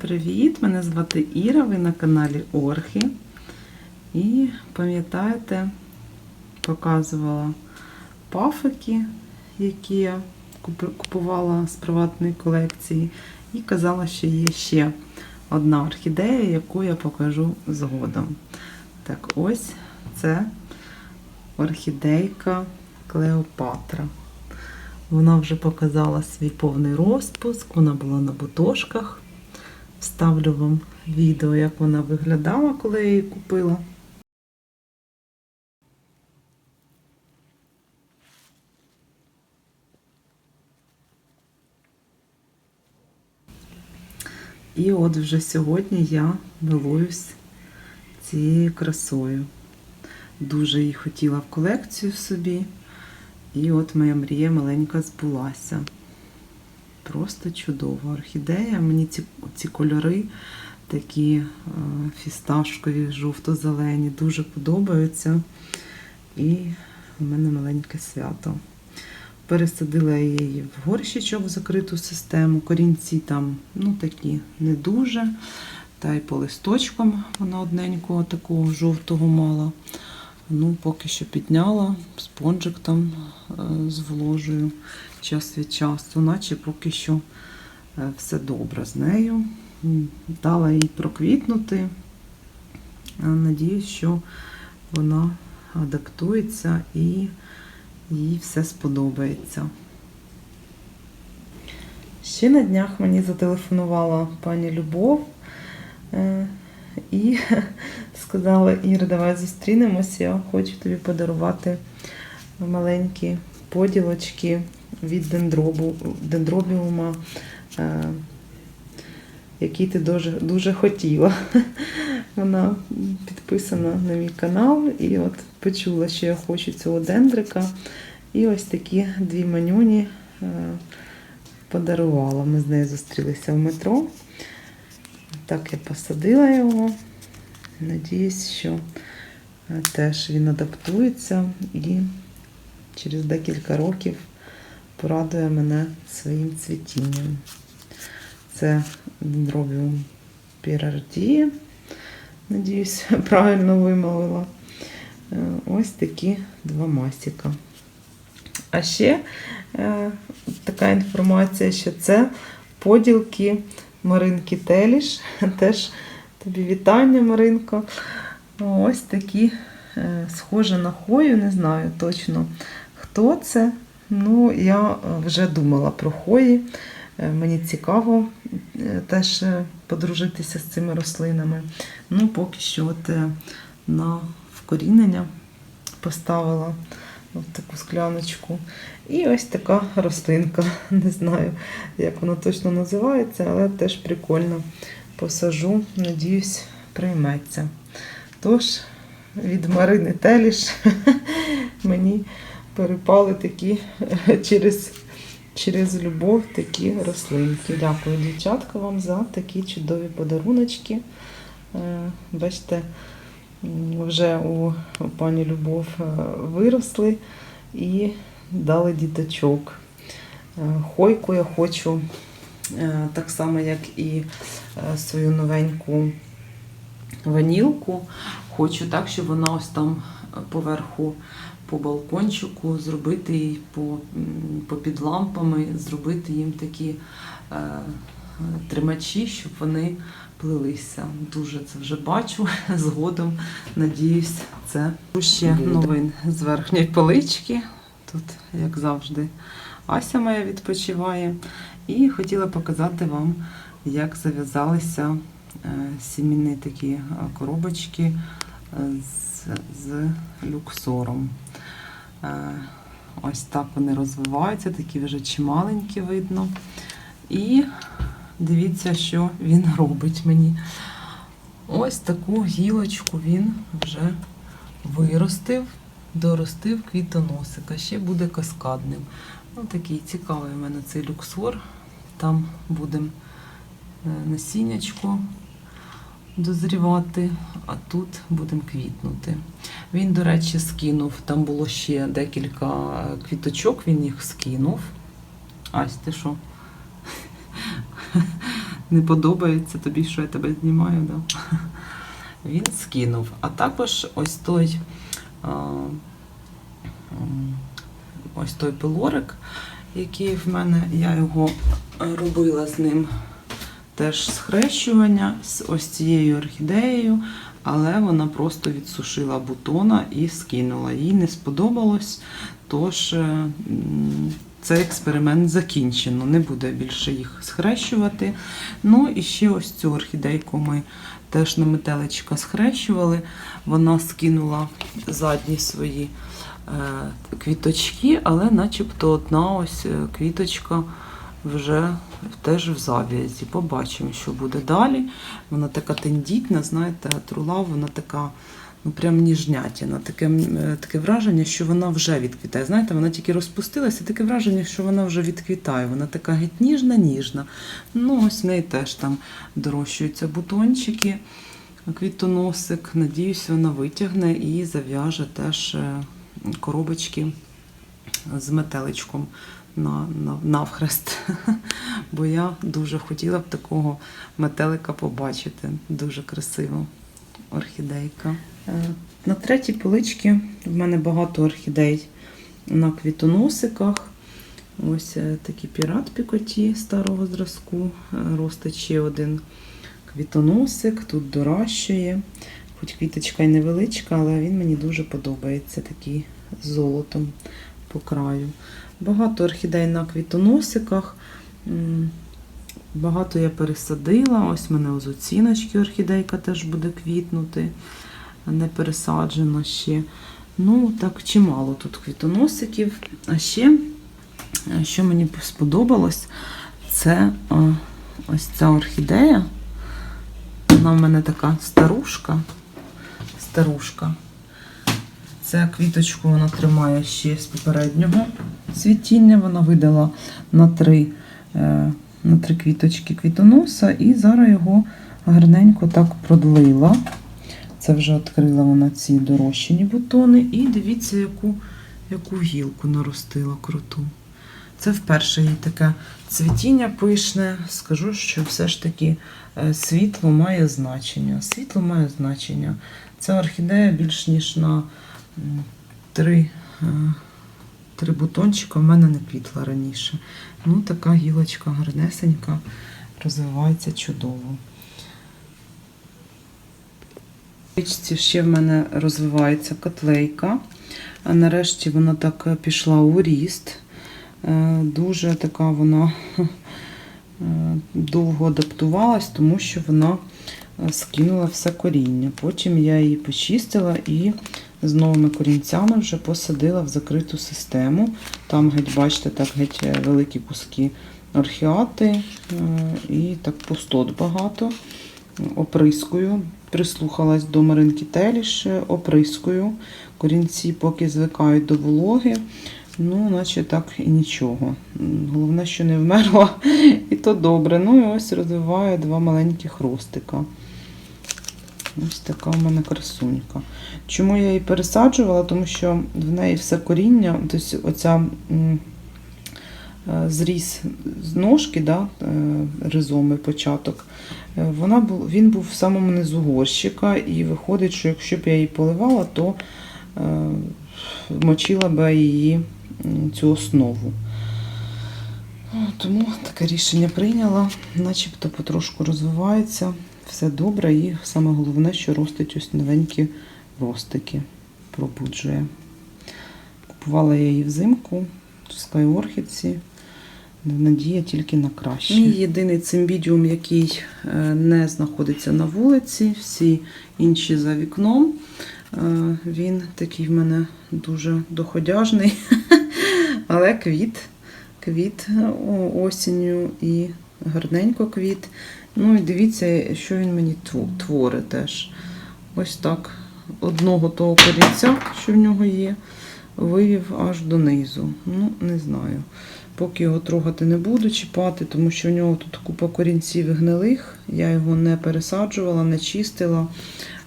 привіт! Мене звати Іра, ви на каналі Орхи. І пам'ятаєте, показувала пафики, які я купувала з приватної колекції, і казала, що є ще одна орхідея, яку я покажу згодом. Так, ось це орхідейка Клеопатра. Вона вже показала свій повний розпуск, вона була на бутошках. Вставлю вам відео, як вона виглядала, коли я її купила. І от вже сьогодні я милуюсь цією красою. Дуже її хотіла в колекцію собі. І от моя мрія маленька збулася. Просто чудова орхідея. Мені ці, ці кольори такі е, фісташкові, жовто-зелені, дуже подобаються. І в мене маленьке свято. Пересадила її в горщичок в закриту систему. Корінці там ну, такі не дуже. Та й по листочкам вона одненького такого жовтого мала. Ну, поки що підняла, спонжик там е, зволожую час від часу, наче поки що е, все добре з нею. Дала їй проквітнути. Надіюсь, що вона адаптується і їй все сподобається. Ще на днях мені зателефонувала пані Любов е, і сказала, Іра, давай зустрінемося. Я хочу тобі подарувати маленькі поділочки від дендробу, дендробіума, е, який ти дуже, дуже хотіла. Вона підписана на мій канал і от почула, що я хочу цього дендрика. І ось такі дві манюні е, подарувала. Ми з нею зустрілися в метро. Так я посадила його. Надіюсь, що е, теж він адаптується і через декілька років порадує мене своїм цвітінням. Це дендробіум пірардії. Надіюсь, правильно вимовила. Е, Ось такі два масіка. А ще е, така інформація, що це поділки Маринки Теліш. Теж тобі вітання, Маринко. Ось такі е, схожі на хою, не знаю точно хто це. Ну, я вже думала про хої. Е, Мені цікаво е, теж подружитися з цими рослинами. Ну, поки що от на вкорінення поставила в таку скляночку. І ось така рослинка. Не знаю, як вона точно називається, але теж прикольно. Посажу, надіюсь, прийметься. Тож, від Марини Теліш мені перепали такі через, через любов такі рослинки. Дякую, дівчатка, вам за такі чудові подаруночки. Е, Бачите, вже у пані Любов е, виросли і дали діточок. Е, Хойку я хочу е, так само, як і свою новеньку ванілку. Хочу так, щоб вона ось там поверху по балкончику зробити їй по, по під лампами, зробити їм такі е, тримачі, щоб вони плелися. Дуже це вже бачу. Згодом, надіюсь, це ще новин з верхньої полички. Тут, як завжди, Ася моя відпочиває. І хотіла показати вам, як зав'язалися е, сімейні такі е, коробочки е, з, з люксором. Ось так вони розвиваються, такі вже чималенькі видно. І дивіться, що він робить мені. Ось таку гілочку він вже виростив, доростив квітоносика. Ще буде каскадним. Ну, такий цікавий у мене цей люксор. Там будемо насіннячко дозрівати, а тут будемо квітнути. Він, до речі, скинув. Там було ще декілька квіточок, він їх скинув. Ась, ти що? Не подобається тобі, що я тебе знімаю, да? Він скинув. А також ось той. Ось той пилорик, який в мене, я його робила з ним теж схрещування з ось цією орхідеєю, але вона просто відсушила бутона і скинула. Їй не сподобалось, тож е, цей експеримент закінчено. Не буде більше їх схрещувати. Ну і ще ось цю орхідейку ми теж на метеличка схрещували. Вона скинула задні свої е, квіточки, але начебто одна ось е, квіточка вже теж в зав'язі. Побачимо, що буде далі. Вона така тендітна, знаєте, трула, вона така. Ну, прям ніжнятіна. Таке, е, таке враження, що вона вже відквітає. Знаєте, вона тільки розпустилася, таке враження, що вона вже відквітає. Вона така геть ніжна, ніжна. Ну, ось в неї теж там дорощуються бутончики, квітоносик. Надіюсь, вона витягне і зав'яже теж е, коробочки з метеличком на, на, навхрест. Бо я дуже хотіла б такого метелика побачити. Дуже красиво. Орхідейка. Е, На третій поличці в мене багато орхідей на квітоносиках. Ось е, такий пірат пікоті старого зразку. Е, Ростить ще один квітоносик, тут доращує. Хоч квіточка й невеличка, але він мені дуже подобається, такий з золотом по краю. Багато орхідей на квітоносиках. Багато я пересадила. Ось мене з оціночки орхідейка теж буде квітнути. Не пересаджена ще. Ну, так чимало тут квітоносиків. А ще, е, що мені сподобалось, це е, ось ця орхідея. Вона в мене така старушка. Старушка. Ця квіточку вона тримає ще з попереднього цвітіння. Вона видала на три, е, на три квіточки квітоноса і зараз його гарненько так продлила. Це вже відкрила вона ці дорощені бутони. І дивіться, яку, яку гілку наростила круту. Це вперше їй таке цвітіння пишне. Скажу, що все ж таки е, світло має значення. Світло має значення. Ця орхідея більш ніж на три, е, три бутончика в мене не квітла раніше. Ну, така гілочка гарнесенька, розвивається чудово. Ще в мене розвивається котлейка. А нарешті вона так е, пішла у ріст. Е, Дуже така вона е, довго адаптувалась, тому що вона скинула все коріння. Потім я її почистила і з новими корінцями вже посадила в закриту систему. Там, геть, бачите, так геть е, великі куски орхіати е, і так пустот багато. Оприскую, прислухалась до Маринки Теліш, е, оприскую. Корінці поки звикають до вологи. Ну, наче так і нічого. Головне, що не вмерла, і то добре. Ну і ось розвиваю два маленьких ростика. Ось така у мене красунька. Чому я її пересаджувала? Тому що в неї все коріння, тобто оця е, зріз з ножки, да, е, ризоми початок, е, вона бу- він був в самому низу горщика, і виходить, що якщо б я її поливала, то мочила б її цю основу. Тому таке рішення прийняла, начебто потрошку розвивається, все добре, і саме головне, що ростить ось новенькі ростики, пробуджує. Купувала я її взимку в скайорхідці. Надія тільки на краще. Мій єдиний цимбідіум, який е, не знаходиться на вулиці, всі інші за вікном. Е, Він такий в мене дуже доходяжний, але квіт. Квіт осінню і гарненько квіт. Ну і дивіться, що він мені тво- творить теж. Ось так. Одного того корінця, що в нього є, вивів аж донизу. Ну, не знаю. Поки його трогати не буду, чіпати, тому що в нього тут купа корінців гнилих. Я його не пересаджувала, не чистила.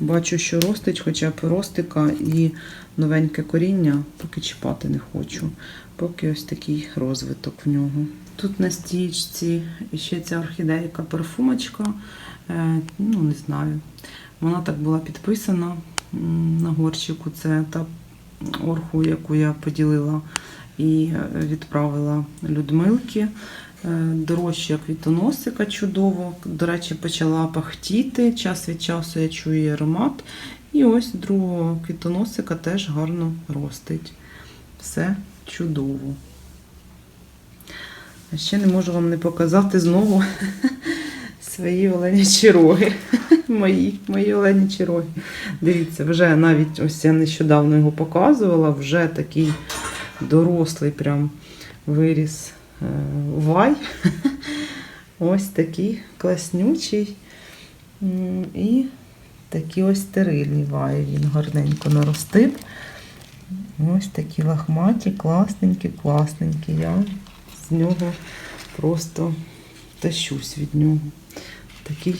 Бачу, що ростить, хоча б ростика і новеньке коріння, поки чіпати не хочу. Поки ось такий розвиток в нього. Тут на стічці ще ця орхідейка парфумочка. Е, Ну, не знаю. Вона так була підписана на горщику. Це та орху, яку я поділила і е, відправила Людмилки. Е, Дорожча квітоносика чудово. До речі, почала пахтіти. Час від часу я чую її аромат. І ось другого квітоносика теж гарно ростить. Все чудово. А ще не можу вам не показати знову свої оленячі роги. Мої, мої оленячі роги. Дивіться, вже навіть ось я нещодавно його показувала, вже такий дорослий прям виріс е, вай. Ось такий класнючий. І такі ось стерильні ваї він гарненько наростив. Ось такі лахматі, класненькі, класненькі. Я з нього просто тащусь від нього. Такий,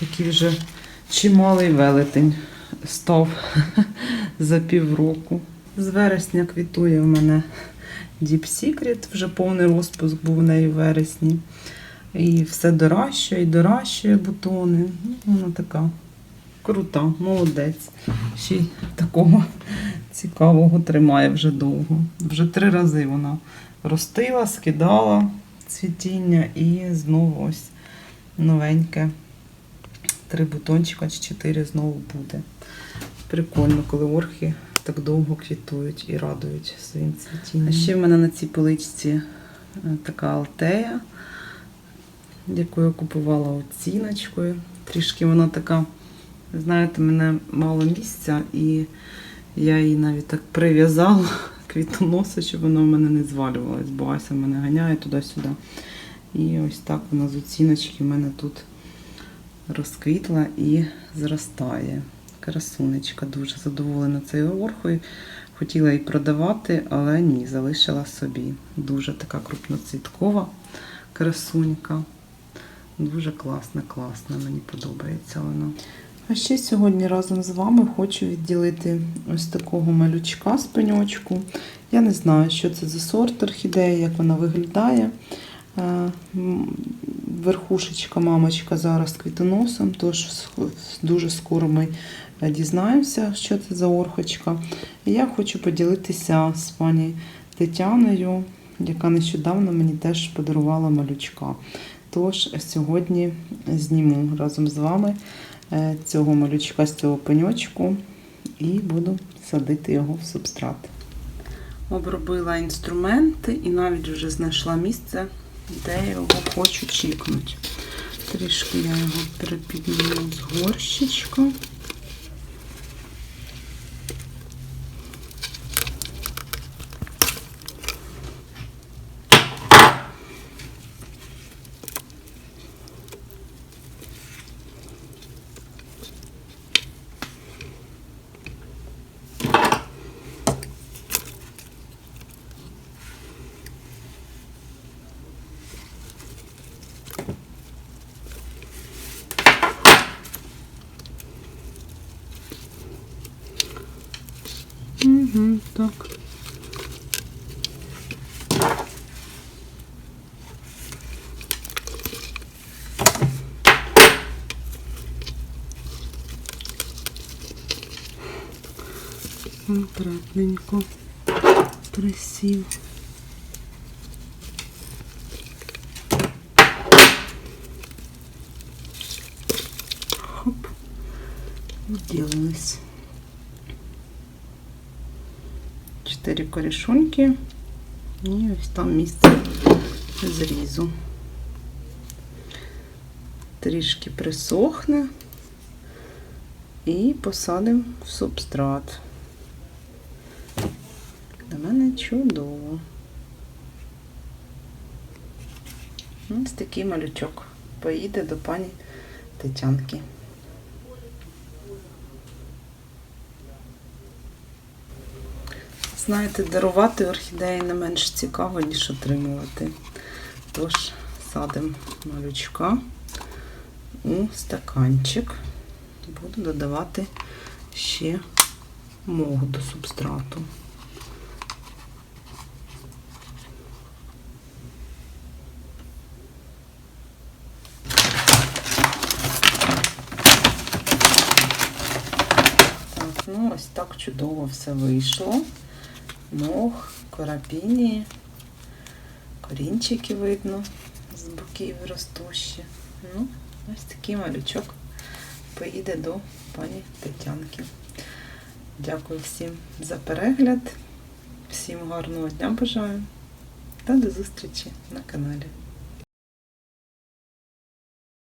такий вже чималий велетень став за півроку. З вересня квітує в мене Deep Secret, вже повний розпуск був в неї в вересні. І все доращує, і доращує бутони. Ну, вона така крута, молодець. Ще й такого цікавого тримає вже довго. Вже три рази вона ростила, скидала цвітіння і знову ось новеньке. Три бутончика чи чотири знову буде. Прикольно, коли орхи так довго квітують і радують своїм цвітінням. А ще в мене на цій поличці е, така алтея, яку я купувала оціночкою. Трішки вона така, знаєте, мене мало місця, і я її навіть так прив'язала квітоноса, щоб вона в мене не звалювалась, бо Ася мене ганяє туди-сюди. І ось так вона з оціночки в мене тут розквітла і зростає. Красунечка, дуже задоволена цією орхою. Хотіла її продавати, але ні, залишила собі. Дуже така крупноцвіткова красунька. Дуже класна, класна, мені подобається вона. А ще сьогодні разом з вами хочу відділити ось такого малючка з пеньочку. Я не знаю, що це за сорт орхідеї, як вона виглядає. Е, Верхушечка, мамочка зараз квітоносом, тож дуже скоро ми е, дізнаємося, що це за орхочка. І я хочу поділитися з пані Тетяною, яка нещодавно мені теж подарувала малючка. Тож сьогодні зніму разом з вами цього малючка з цього пеньочку і буду садити його в субстрат. Обробила інструменти і навіть вже знайшла місце, де його хочу чікнути. Трішки я його перепідніму з горщичка. Угу, так. Ну, Аккуратненько красиво, Хоп, уделалась. Чотири корішунки і ось там місце зрізу. Трішки присохне і посадимо в субстрат. До мене чудово. Ось такий малючок поїде до пані Тетянки. Знаєте, дарувати орхідеї не менш цікаво, ніж отримувати. Тож, садимо малючка у стаканчик. Буду додавати ще моху до субстрату. Ну, ось так чудово все вийшло. Мох, корабіні, корінчики видно з боків ростущі. Ну, ось такий малючок поїде до пані Тетянки. Дякую всім за перегляд. Всім гарного дня бажаю та до зустрічі на каналі.